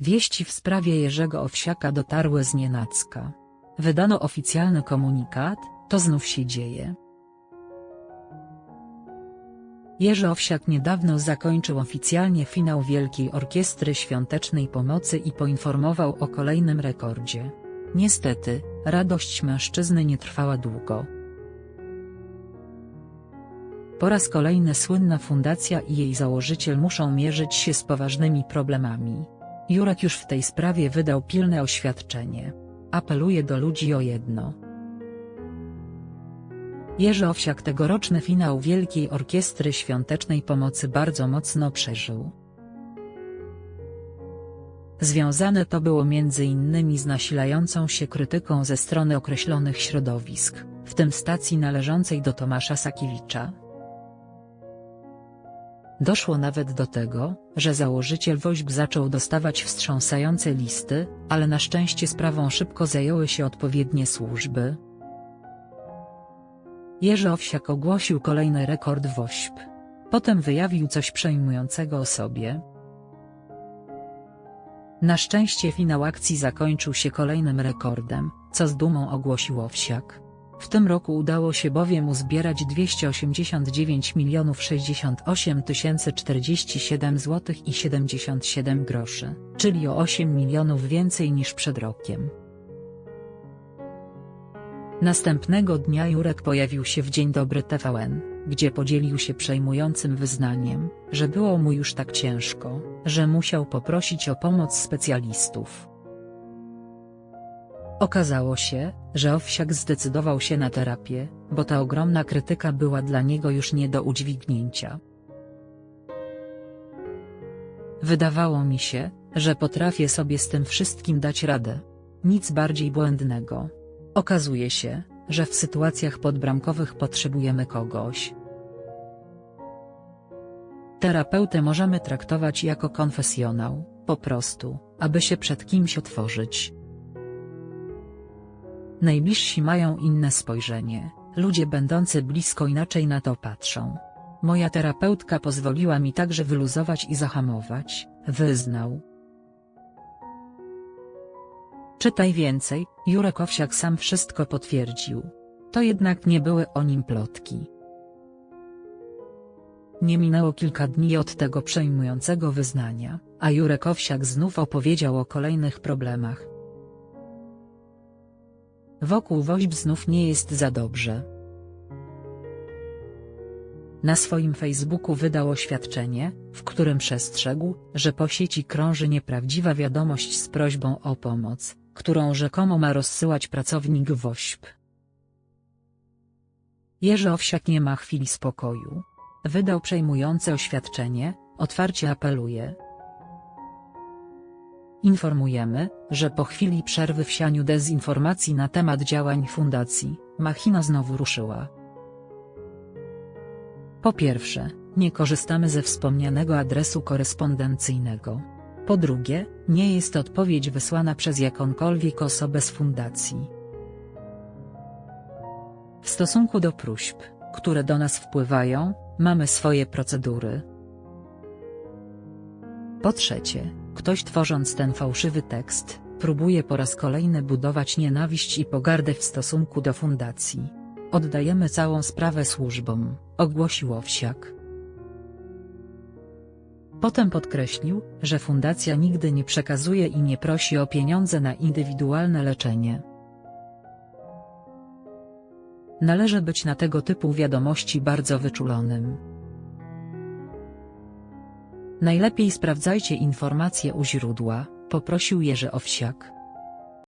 Wieści w sprawie Jerzego Owsiaka dotarły z nienacka. Wydano oficjalny komunikat, to znów się dzieje. Jerzy Owsiak niedawno zakończył oficjalnie finał Wielkiej Orkiestry Świątecznej Pomocy i poinformował o kolejnym rekordzie. Niestety, radość mężczyzny nie trwała długo. Po raz kolejny słynna fundacja i jej założyciel muszą mierzyć się z poważnymi problemami. Jurek już w tej sprawie wydał pilne oświadczenie. Apeluje do ludzi o jedno. Jerzy Owsiak tegoroczny finał Wielkiej Orkiestry Świątecznej Pomocy bardzo mocno przeżył. Związane to było innymi z nasilającą się krytyką ze strony określonych środowisk, w tym stacji należącej do Tomasza Sakiewicza. Doszło nawet do tego, że założyciel Woźb zaczął dostawać wstrząsające listy, ale na szczęście sprawą szybko zajęły się odpowiednie służby. Jerzy Owsiak ogłosił kolejny rekord Wośp. Potem wyjawił coś przejmującego o sobie. Na szczęście finał akcji zakończył się kolejnym rekordem, co z dumą ogłosił Owsiak. W tym roku udało się bowiem uzbierać 289 068 047 zł i 77 groszy, czyli o 8 milionów więcej niż przed rokiem. Następnego dnia Jurek pojawił się w Dzień Dobry TVN, gdzie podzielił się przejmującym wyznaniem, że było mu już tak ciężko, że musiał poprosić o pomoc specjalistów. Okazało się, że Owsiak zdecydował się na terapię, bo ta ogromna krytyka była dla niego już nie do udźwignięcia. Wydawało mi się, że potrafię sobie z tym wszystkim dać radę. Nic bardziej błędnego. Okazuje się, że w sytuacjach podbramkowych potrzebujemy kogoś. Terapeutę możemy traktować jako konfesjonał, po prostu, aby się przed kimś otworzyć. Najbliżsi mają inne spojrzenie, ludzie będący blisko inaczej na to patrzą. Moja terapeutka pozwoliła mi także wyluzować i zahamować, wyznał. Czytaj więcej, Jurek Owsiak sam wszystko potwierdził. To jednak nie były o nim plotki. Nie minęło kilka dni od tego przejmującego wyznania, a Jurek Owsiak znów opowiedział o kolejnych problemach. Wokół Woźb znów nie jest za dobrze. Na swoim Facebooku wydał oświadczenie, w którym przestrzegł, że po sieci krąży nieprawdziwa wiadomość z prośbą o pomoc, którą rzekomo ma rozsyłać pracownik WOŚP. Jerzy Owsiak nie ma chwili spokoju. Wydał przejmujące oświadczenie, otwarcie apeluje. Informujemy, że po chwili przerwy w sianiu dezinformacji na temat działań fundacji, machina znowu ruszyła. Po pierwsze, nie korzystamy ze wspomnianego adresu korespondencyjnego. Po drugie, nie jest odpowiedź wysłana przez jakąkolwiek osobę z fundacji. W stosunku do próśb, które do nas wpływają, mamy swoje procedury. Po trzecie, ktoś tworząc ten fałszywy tekst, próbuje po raz kolejny budować nienawiść i pogardę w stosunku do fundacji. Oddajemy całą sprawę służbom, ogłosił Owsiak. Potem podkreślił, że fundacja nigdy nie przekazuje i nie prosi o pieniądze na indywidualne leczenie. Należy być na tego typu wiadomości bardzo wyczulonym. Najlepiej sprawdzajcie informacje u źródła, poprosił Jerzy Owsiak.